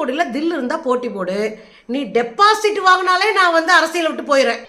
தூத்துக்குடியில தில் இருந்தா போட்டி போடு. நீ டெபாசிட் வாங்கினாலே நான் வந்து அரசியல் விட்டு போயிடுறேன்.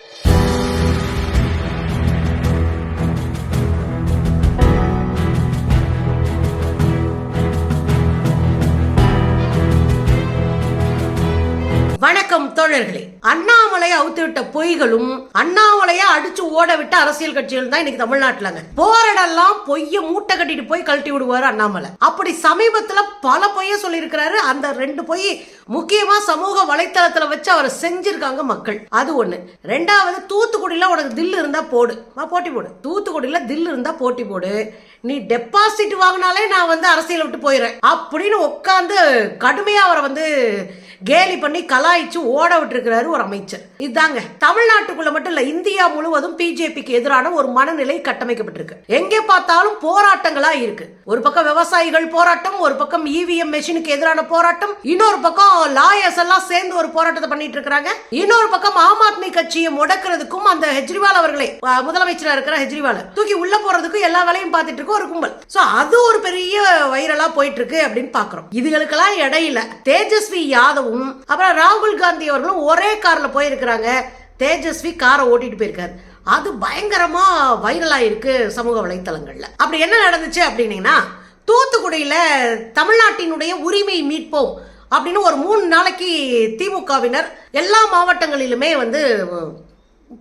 தோழர்களே அண்ணாமலையை அவுத்து விட்ட பொய்களும் அண்ணாமலையை அடிச்சு ஓட விட்ட அரசியல் கட்சிகள் தான் இன்னைக்கு தமிழ்நாட்டுலங்க. போராடெல்லாம் பொய்ய மூட்டை கட்டிட்டு போய் கழட்டி விடுவாரு அண்ணாமலை. அப்படி சமீபத்துல பல பொய்ய சொல்லியிருக்கிறாரு. அந்த ரெண்டு பொய் முக்கியமா சமூக வலைத்தளத்துல வச்சு அவரை செஞ்சிருக்காங்க மக்கள். அது ஒண்ணு. ரெண்டாவது தூத்துக்குடியில உனக்கு தில் இருந்தா போடு. போட்டி போடு. தூத்துக்குடியில தில் இருந்தா போட்டி போடு. நீ டெபாசிட் வாங்கினாலே நான் வந்து அரசியலை விட்டு போயிடுறேன். அப்படின்னு உட்காந்து கடுமையா அவரை வந்து கேலி பண்ணி கலாய்ச்சு ஓட விட்டுருக்கிறாரு ஒரு அமைச்சர். இதாங்க தமிழ்நாட்டுக்குள்ள மட்டும் இல்ல இந்தியா முழுவதும் பிஜேபிக்கு எதிரான ஒரு மனநிலை கட்டமைக்கப்பட்டிருக்கு. எங்கே பார்த்தாலும் போராட்டங்களா இருக்கு. ஒரு பக்கம் விவசாயிகள் போராட்டம் ஒரு பக்கம் இவிஎம் மெஷினுக்கு எதிரான போராட்டம் இன்னொரு பக்கம் லாயர்ஸ் எல்லாம் சேர்ந்து ஒரு போராட்டத்தை பண்ணிட்டு இருக்கிறாங்க. இன்னொரு பக்கம் ஆம் ஆத்மி கட்சியை முடக்கிறதுக்கும் அந்த ஹெஜ்ரிவால் அவர்களை முதலமைச்சரா இருக்கிற ஹெஜ்ரிவால் தூக்கி உள்ள போறதுக்கும் எல்லா வேலையும் பார்த்துட்டு இருக்கும் ஒரு கும்பல். சோ அது ஒரு பெரிய வைரலா போயிட்டு இருக்கு அப்படின்னு பாக்குறோம். இதுகளுக்கெல்லாம் இடையில தேஜஸ்வி அவரும் அப்புறம் ராகுல் காந்தி அவர்களும் ஒரே காரில் போயிருக்கிறாங்க. தேஜஸ்வி காரை ஓட்டிட்டு போயிருக்காரு. அது பயங்கரமா வைரலா இருக்கு சமூக வலைத்தளங்கள்ல. அப்படி என்ன நடந்துச்சு அப்படின்னீங்கன்னா தூத்துக்குடியில தமிழ்நாட்டினுடைய உரிமை மீட்போம் அப்படின்னு ஒரு மூணு நாளைக்கு திமுகவினர் எல்லா மாவட்டங்களிலுமே வந்து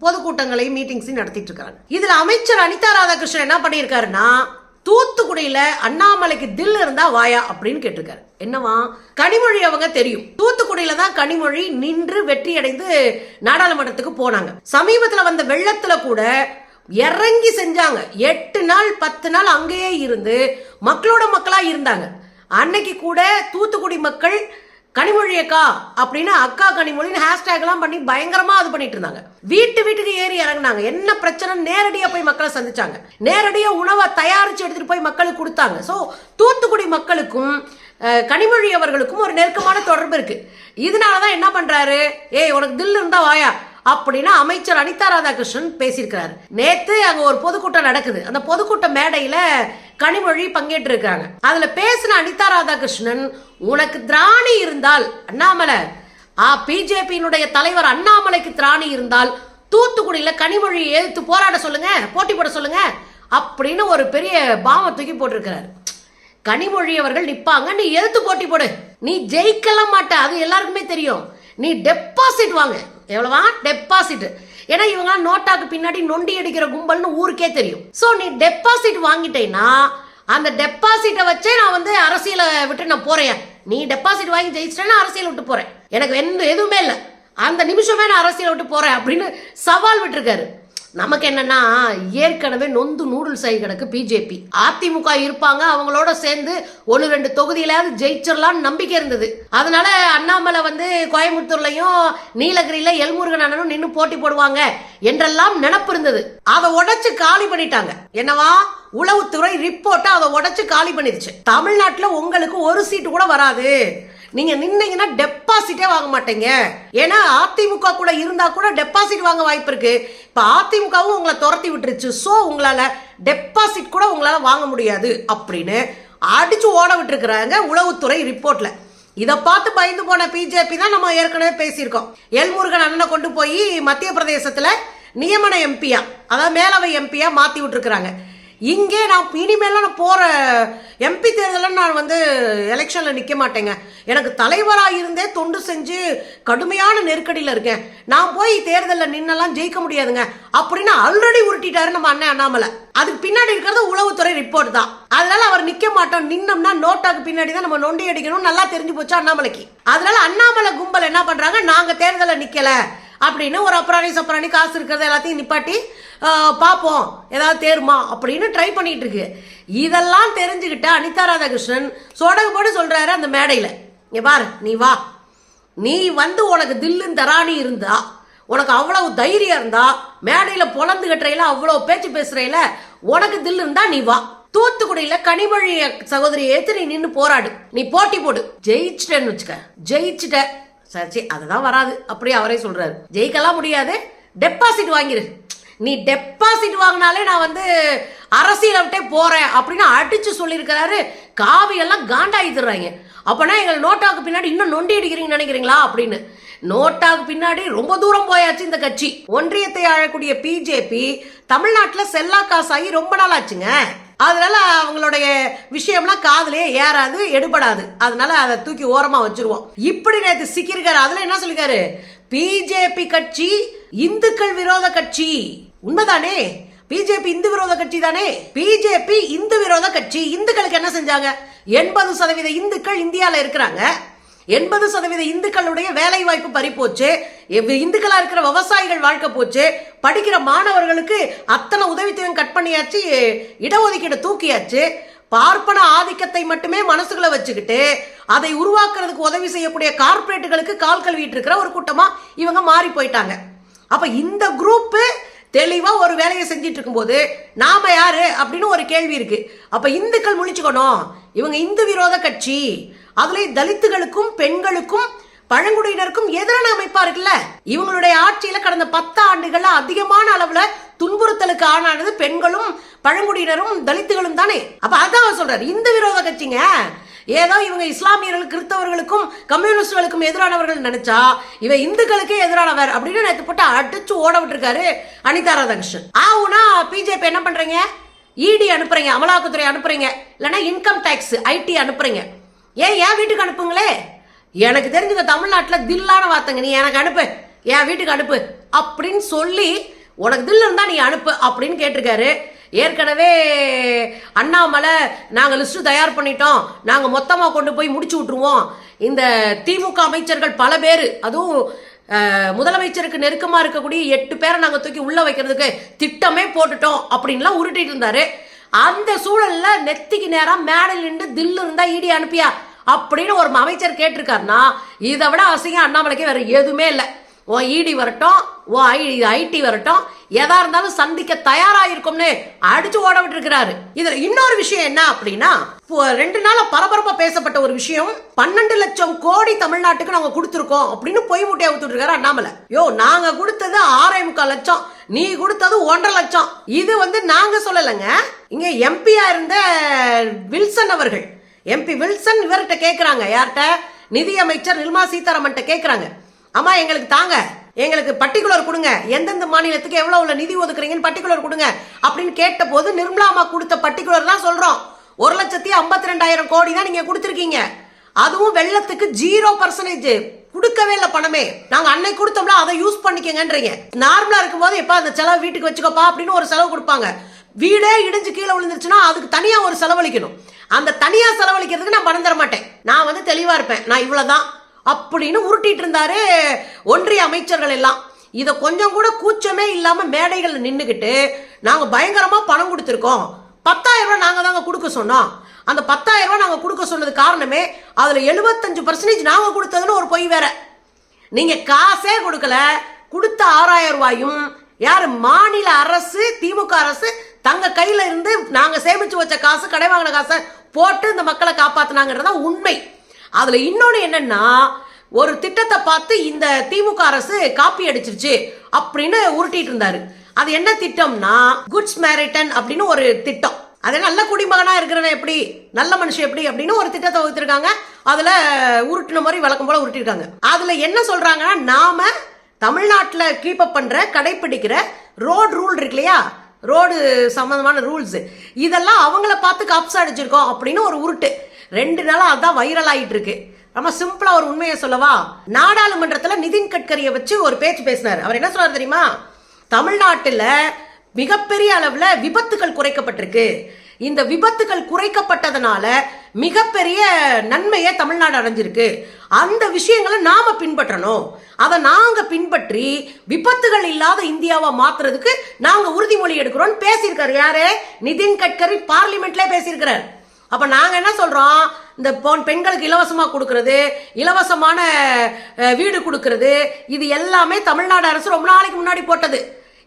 பொதுக்கூட்டங்களையும் மீட்டிங்ஸையும் நடத்திட்டு இருக்காங்க. இதுல அமைச்சர் அனிதா ராதாகிருஷ்ணன் என்ன பண்ணியிருக்காருன்னா தூத்துக்குடியில அண்ணாமலைக்கு தில் இருந்தா வாயா அப்படின்னு கேட்டிருக்காரு. என்னவா? கனிமொழி அவங்க தெரியும். தூத்துக்குடியில தான் கனிமொழி நின்று வெற்றி அடைந்து நாடாளுமன்றத்துக்கு போனாங்க. சமீபத்துல வந்த வெள்ளத்துல கூட இறங்கி செஞ்சாங்க. எட்டு நாள் பத்து நாள் அங்கேயே இருந்து மக்களோட மக்களா இருந்தாங்க. அன்னைக்கு கூட தூத்துக்குடி மக்கள் கனிமொழி அக்கா அப்படின்னு அக்கா கனிமொழின்னு ஹேஷ்டேக்லாம் பண்ணி பயங்கரமா அது பண்ணிட்டு இருந்தாங்க. வீட்டு வீட்டுக்கு ஏறி இறங்குனாங்க. என்ன பிரச்சனை? நேரடியா போய் மக்களை சந்திச்சாங்க. நேரடியா உணவை தயாரிச்சு எடுத்துட்டு போய் மக்களுக்கு கொடுத்தாங்க. ஸோ தூத்துக்குடி மக்களுக்கும் கனிமொழி அவர்களுக்கும் ஒரு நெருக்கமான தொடர்பு இருக்கு. இதனாலதான் என்ன பண்றாரு? ஏய் உனக்கு தில் இருந்தா வாயா? அப்படின்னு அமைச்சர் அனிதா ராதாகிருஷ்ணன் பேசியிருக்கிறார். நேத்து அங்க ஒரு பொதுக்கூட்டம் நடக்குது. அந்த பொதுக்கூட்ட மேடையில கனிமொழி பங்கேற்று இருக்காங்க அதுல பேசின அனிதா ராதாகிருஷ்ணன் உனக்கு திராணி இருந்தால் அண்ணாமலை. ஆ பிஜேபியினுடைய தலைவர் அண்ணாமலைக்கு திராணி இருந்தால் தூத்துக்குடியில கனிமொழி எதிர்த்து போராட சொல்லுங்க போட்டி போட சொல்லுங்க அப்படின்னு ஒரு பெரிய பாவம் தூக்கி போட்டிருக்கிறாரு. கனிமொழி அவர்கள் நிப்பாங்க நீ எதிர்த்து போட்டி போடு. நீ ஜெயிக்கலாம் மாட்ட அது எல்லாருக்குமே தெரியும். நீ டெபாசிட் வாங்க. எவ்வளவா டெபாசிட் ஏன்னா இவங்க நோட்டாக்கு பின்னாடி நொண்டி அடிக்கிற கும்பல்னு ஊருக்கே தெரியும். ஸோ நீ டெபாசிட் வாங்கிட்டேன்னா அந்த டெபாசிட்டை வச்சே நான் வந்து அரசியலை விட்டு நான் போறேன். நீ டெபாசிட் வாங்கி ஜெயிச்சிட்டேன்னா அரசியல் விட்டு போறேன். எனக்கு எந்த எதுவுமே இல்லை. அந்த நிமிஷமே நான் அரசியலை விட்டு போறேன் அப்படின்னு சவால் விட்டுருக்காரு. நமக்கு என்னன்னா ஏற்கனவே நொந்து நூடுல்ஸ் ஆகி கிடக்கு பிஜேபி. அதிமுக இருப்பாங்க அவங்களோட சேர்ந்து ஒன்று ரெண்டு தொகுதியிலாவது ஜெயிச்சிடலாம்னு நம்பிக்கை இருந்தது. அதனால அண்ணாமலை வந்து கோயம்புத்தூர்லையும் நீலகிரியில எல்முருகன் அண்ணனும் நின்று போட்டி போடுவாங்க என்றெல்லாம் நினப்பு இருந்தது. அதை உடைச்சு காலி பண்ணிட்டாங்க. என்னவா? உளவுத்துறை ரிப்போர்ட்டை அதை உடைச்சு காலி பண்ணிருச்சு. தமிழ்நாட்டில் உங்களுக்கு ஒரு சீட்டு கூட வராது. நீங்க நின்னீங்கன்னா டெபாசிட்டே வாங்க மாட்டீங்க. ஏன்னா அதிமுக கூட இருந்தா கூட டெபாசிட் வாங்க வாய்ப்பு இருக்கு. இப்ப அதிமுகவும் உங்களை துரத்தி விட்டுருச்சு. சோ உங்களால டெபாசிட் கூட உங்களால வாங்க முடியாது அப்படின்னு அடிச்சு ஓட விட்டுருக்குறாங்க உளவுத்துறை ரிப்போர்ட்ல இதை பார்த்து பயந்து போன பிஜேபி தான் நம்ம ஏற்கனவே பேசியிருக்கோம். எல்முருகன் அண்ணனை கொண்டு போய் மத்திய பிரதேசத்துல நியமன எம்பியா அதாவது மேலவை எம்பியா மாத்தி விட்டுருக்குறாங்க. இங்கே நான் இனிமேலாம் நான் போகிற எம்பி தேர்தலில் நான் வந்து எலெக்ஷனில் நிற்க மாட்டேங்க. எனக்கு தலைவராக இருந்தே தொண்டு செஞ்சு கடுமையான நெருக்கடியில் இருக்கேன். நான் போய் தேர்தலில் நின்னெல்லாம் ஜெயிக்க முடியாதுங்க. அப்படின்னு ஆல்ரெடி உருட்டிட்டாரு நம்ம அண்ணன் அண்ணாமலை. அதுக்கு பின்னாடி இருக்கிறது உளவுத்துறை ரிப்போர்ட் தான். அதனால அவர் நிக்க மாட்டோம். நின்னோம்னா நோட்டாக்கு பின்னாடி தான் நம்ம நொண்டி அடிக்கணும் நல்லா தெரிஞ்சு போச்சு அண்ணாமலைக்கு. அதனால அண்ணாமலை கும்பல் என்ன பண்றாங்க? நாங்க தேர்தலில் நிக்கல. அப்படின்னு ஒரு அப்புறாணி சப்புறாணி காசு இருக்கிறத எல்லாத்தையும் நிப்பாட்டி பார்ப்போம் ஏதாவது தேருமா? அப்படின்னு ட்ரை பண்ணிட்டு இருக்கு இதெல்லாம் தெரிஞ்சுக்கிட்ட அனிதா ராதாகிருஷ்ணன் சொடகு போட்டு சொல்றாரு அந்த மேடையில். இங்க பாரு நீ வா. நீ வந்து உனக்கு தில்லுன்னு தராணி இருந்தா உனக்கு அவ்வளவு தைரியம் இருந்தா மேடையில் பொழந்து கட்டுறையில அவ்வளவு பேச்சு பேசுறையில உனக்கு தில் இருந்தா நீ வா. தூத்துக்குடியில கனிமொழி சகோதரி ஏத்து நீ நின்று போராடு. நீ போட்டி போடு. ஜெயிச்சிட்டேன்னு வச்சுக்க. ஜெயிச்சிட்ட. சரி சரி அதுதான் வராது. அப்படியே அவரே சொல்றாரு. ஜெயிக்கலாம் முடியாது. டெபாசிட் வாங்கிரு. நீ டெபாசிட் வாங்கினாலே நான் வந்து அரசியலை விட்டே போறேன் அப்படின்னு அடிச்சு சொல்லியிருக்கிறாரு. காவி எல்லாம் காண்டாயிடுறாங்க அப்பனா எங்கள் நோட்டாவுக்கு பின்னாடி இன்னும் நொண்டி அடிக்கிறீங்கன்னு நினைக்கிறீங்களா அப்படின்னு. நோட்டாவுக்கு பின்னாடி ரொம்ப தூரம் போயாச்சு இந்த கட்சி. ஒன்றியத்தை ஆழக்கூடிய பிஜேபி தமிழ்நாட்டில் செல்லா காசாகி ரொம்ப நாள் ஆச்சுங்க அதனால் அவங்களுடைய விஷயம்லாம் காதலே ஏறாது எடுபடாது. அதனால அதை தூக்கி ஓரமாக வச்சுருவோம். இப்படி நேற்று சிக்கியிருக்காரு அதில் என்ன சொல்லிருக்காரு? பிஜேபி கட்சி இந்துக்கள் விரோத கட்சி. உண்மைதானே? பிஜேபி இந்து விரோத கட்சி தானே? பிஜேபி இந்து விரோத கட்சி. இந்துக்களுக்கு என்ன செஞ்சாங்க? எண்பது சதவீத இந்துக்கள் இந்தியாவில் இருக்கிறாங்க. எண்பது சதவீத இந்துக்களுடைய வேலை வாய்ப்பு பறிப்போச்சு. எவ் இந்துக்களா இருக்கிற விவசாயிகள் வாழ்க்கை போச்சு. படிக்கிற மாணவர்களுக்கு அத்தனை உதவித்தொகை கட் பண்ணியாச்சு இடஒதுக்கீடு தூக்கியாச்சு. பார்ப்பன ஆதிக்கத்தை மட்டுமே மனசுக்குள்ள வச்சுக்கிட்டு அதை உருவாக்குறதுக்கு உதவி செய்யக்கூடிய கார்ப்பரேட்டுகளுக்கு கால் கழுவிட்டு இருக்கிற ஒரு கூட்டமா இவங்க மாறி போயிட்டாங்க. அப்ப இந்த குரூப்பு தெளிவாக ஒரு வேலையை செஞ்சிட்டு இருக்கும்போது நாம யாரு அப்படின்னு ஒரு கேள்வி இருக்கு. அப்போ இந்துக்கள் முழிச்சுக்கணும். இவங்க இந்து விரோத கட்சி. அதுலேயே தலித்துகளுக்கும் பெண்களுக்கும் பழங்குடியினருக்கும் எதிரான அமைப்பா இருக்குல்ல? இவங்களுடைய ஆட்சியில கடந்த பத்து ஆண்டுகள்ல அதிகமான அளவுல துன்புறுத்தலுக்கு ஆளானது பெண்களும் பழங்குடியினரும் தலித்துகளும் தானே? அப்ப அதான் சொல்றாரு. இந்து விரோத கட்சிங்க. ஏதோ இவங்க இஸ்லாமியர்கள் கிறிஸ்தவர்களுக்கும் கம்யூனிஸ்டுகளுக்கும் எதிரானவர்கள் நினைச்சா இவ இந்துக்களுக்கே எதிரானவர் அப்படின்னு நேற்று போட்டு அடிச்சு ஓட விட்டுருக்காரு அனிதா ராதாகிருஷ்ணன் ஆவுனா பிஜேபி என்ன பண்றீங்க? இடி அனுப்புறீங்க அமலாக்கத்துறை அனுப்புறீங்க இல்லைன்னா இன்கம் டேக்ஸ் ஐடி அனுப்புறீங்க. ஏன் என் வீட்டுக்கு அனுப்புங்களே? எனக்கு தெரிஞ்சுக்க தமிழ்நாட்டில் தில்லான வார்த்தைங்க நீ எனக்கு அனுப்பு என் வீட்டுக்கு அனுப்பு அப்படின்னு சொல்லி உனக்கு தில் இருந்தா நீ அனுப்பு அப்படின்னு கேட்டிருக்காரு. ஏற்கனவே அண்ணாமலை நாங்கள் லிஸ்ட்டு தயார் பண்ணிட்டோம். நாங்கள் மொத்தமாக கொண்டு போய் முடிச்சு விட்ருவோம் இந்த திமுக அமைச்சர்கள் பல பேர் அதுவும் முதலமைச்சருக்கு நெருக்கமாக இருக்கக்கூடிய எட்டு பேரை நாங்கள் தூக்கி உள்ளே வைக்கிறதுக்கு திட்டமே போட்டுட்டோம் அப்படின்லாம் உருட்டிட்டு இருந்தாரு. அந்த சூழல்ல நெத்திக்கு நேரம் மேடையில் நின்று தில்லு இருந்தா ஈடி அனுப்பியா அப்படின்னு ஒரு அமைச்சர் கேட்டிருக்காருன்னா இதை விட அசிங்கம் அண்ணாமலைக்கு வேற எதுவுமே இல்லை. உன் இடி வரட்டும் உன் ஐ ஐடி வரட்டும் எதா இருந்தாலும் சந்திக்க தயாரா இருக்கும்னு அடிச்சு ஓட விட்டுருக்கிறாரு இதுல இன்னொரு விஷயம் என்ன அப்படின்னா ரெண்டு நாளா பரபரப்பா பேசப்பட்ட ஒரு விஷயம் பன்னெண்டு லட்சம் கோடி தமிழ்நாட்டுக்கு நாங்க கொடுத்துருக்கோம் அப்படின்னு பொய் முட்டையை ஊத்துட்டு இருக்காரு அண்ணாமலை. யோ நாங்க கொடுத்தது ஆறே முக்கால் லட்சம் நீ கொடுத்தது ஒன்றரை லட்சம். இது வந்து நாங்க சொல்லலைங்க. இங்க எம்பியா இருந்த வில்சன் அவர்கள். எம்பி வில்சன் இவர்கிட்ட கேக்குறாங்க யார்கிட்ட? நிதி அமைச்சர் நிர்மலா சீதாராமன்ட்ட கேக்குறாங்க. அம்மா எங்களுக்கு தாங்க. எங்களுக்கு பர்டிகுலர் கொடுங்க. எந்தெந்த மாநிலத்துக்கு எவ்வளோ உள்ள நிதி ஒதுக்குறீங்கன்னு பர்டிகுலர் கொடுங்க. அப்படின்னு கேட்ட போது நிர்மலா அம்மா கொடுத்த பர்டிகுலர் தான் சொல்கிறோம் ஒரு லட்சத்தி ஐம்பத்தி ரெண்டாயிரம் கோடி தான் நீங்கள் கொடுத்துருக்கீங்க. அதுவும் வெள்ளத்துக்கு ஜீரோ பர்சன்டேஜ் கொடுக்கவே இல்லை பணமே. நாங்க அன்னைக்கு கொடுத்தோம்ல அதை யூஸ் பண்ணிக்கங்கன்றீங்க. நார்மலா இருக்கும்போது எப்ப அந்த செலவு வீட்டுக்கு வச்சுக்கோப்பா அப்படின்னு ஒரு செலவு கொடுப்பாங்க. வீடே இடிஞ்சு கீழே விழுந்துருச்சுன்னா அதுக்கு தனியா ஒரு செலவழிக்கணும். அந்த தனியா செலவழிக்கிறதுக்கு நான் பணம் தர மாட்டேன் நான் வந்து தெளிவா இருப்பேன். நான் இவ்வளவுதான். அப்படின்னு உருட்டிட்டு இருந்தாரு ஒன்றிய அமைச்சர்கள் எல்லாம். இதை கொஞ்சம் கூட கூச்சமே இல்லாமல் மேடைகளில் நின்றுக்கிட்டு நாங்கள் பயங்கரமாக பணம் கொடுத்துருக்கோம். பத்தாயிரம் ரூபா நாங்கள் தாங்க கொடுக்க சொன்னோம். அந்த பத்தாயிரம் ரூபா நாங்கள் கொடுக்க சொன்னது காரணமே அதில் எழுபத்தஞ்சு பர்சன்டேஜ் நாங்கள் கொடுத்ததுன்னு ஒரு பொய் வேற. நீங்கள் காசே கொடுக்கல கொடுத்த ஆறாயிரம் ரூபாயும் யார் மாநில அரசு திமுக அரசு தங்க கையில் இருந்து நாங்கள் சேமித்து வச்ச காசு கடை வாங்கின காசை போட்டு இந்த மக்களை காப்பாத்தினாங்கிறதா உண்மை. அதில் இன்னொன்று என்னென்னா ஒரு திட்டத்தை பார்த்து இந்த திமுக அரசு காப்பி அடிச்சிருச்சு அப்படின்னு உருட்டிட்டு இருந்தாரு. அது என்ன திட்டம்னா குட்ஸ் மேரிட்டன் அப்படின்னு ஒரு திட்டம். அது நல்ல குடிமகனா இருக்கிறவன் எப்படி நல்ல மனுஷன் எப்படி அப்படின்னு ஒரு திட்டத்தை வகுத்திருக்காங்க. அதுல உருட்டின மாதிரி வழக்கம் போல உருட்டிருக்காங்க. அதுல என்ன சொல்றாங்கன்னா நாம தமிழ்நாட்டில் கீப் அப் பண்ற கடைப்பிடிக்கிற ரோடு ரூல் இருக்கு இல்லையா? ரோடு சம்பந்தமான ரூல்ஸ் இதெல்லாம் அவங்கள பார்த்து காப்ஸ் அடிச்சிருக்கோம் அப்படின்னு ஒரு உருட்டு. ரெண்டு நாளாக அதான் வைரல் ஆகிட்டு இருக்கு ரொம்ப சிம்பிளாக ஒரு உண்மையை சொல்லவா? நாடாளுமன்றத்தில் நிதின் கட்கரியை வச்சு ஒரு பேச்சு பேசினார். அவர் என்ன சொல்றாரு தெரியுமா? தமிழ்நாட்டில் மிகப்பெரிய அளவில் விபத்துகள் குறைக்கப்பட்டிருக்கு. இந்த விபத்துகள் குறைக்கப்பட்டதுனால மிகப்பெரிய நன்மையை தமிழ்நாடு அடைஞ்சிருக்கு. அந்த விஷயங்களை நாம பின்பற்றணும். அதை நாங்கள் பின்பற்றி விபத்துகள் இல்லாத இந்தியாவை மாத்துறதுக்கு நாங்கள் உறுதிமொழி எடுக்கிறோம்னு பேசியிருக்காரு. யாரு? நிதின் கட்கரி பார்லிமெண்ட்லேயே பேசியிருக்கிறார். அப்ப நாங்க என்ன சொல்றோம்? இந்த பொன் பெண்களுக்கு இலவசமா கொடுக்கறது இலவசமான வீடு கொடுக்கறது இது எல்லாமே தமிழ்நாடு அரசு ரொம்ப நாளைக்கு முன்னாடி போட்டது.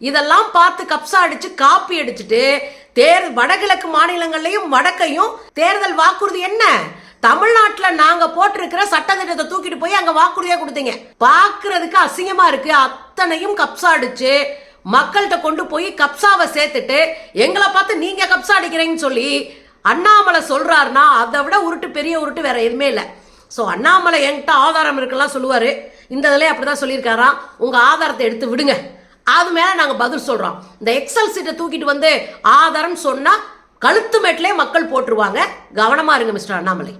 இதெல்லாம் பார்த்து கப்சா அடிச்சு காப்பி அடிச்சுட்டு தேர் வடகிழக்கு மாநிலங்கள்லையும் வடக்கையும் தேர்தல் வாக்குறுதி என்ன? தமிழ்நாட்டில் நாங்க போட்டிருக்கிற சட்டத்திட்டத்தை தூக்கிட்டு போய் அங்க வாக்குறுதியா கொடுத்தீங்க. பாக்குறதுக்கு அசிங்கமா இருக்கு. அத்தனையும் கப்சா அடிச்சு மக்கள்கிட்ட கொண்டு போய் கப்சாவை சேர்த்துட்டு எங்களை பார்த்து நீங்க கப்சா அடிக்கிறீங்கன்னு சொல்லி அண்ணாமலை சொல்கிறாருன்னா அதை விட உருட்டு பெரிய உருட்டு வேற எதுவுமே இல்லை. ஸோ அண்ணாமலை என்கிட்ட ஆதாரம் இருக்கலாம் சொல்லுவார். இந்த இதில் அப்படி தான் சொல்லியிருக்காராம். உங்கள் ஆதாரத்தை எடுத்து விடுங்க. அது மேலே நாங்கள் பதில் சொல்கிறோம் இந்த எக்ஸல் சீட்டை தூக்கிட்டு வந்து ஆதாரம் சொன்னால் கழுத்து மேட்டிலே மக்கள் போட்டுருவாங்க. கவனமாக இருங்க மிஸ்டர் அண்ணாமலை.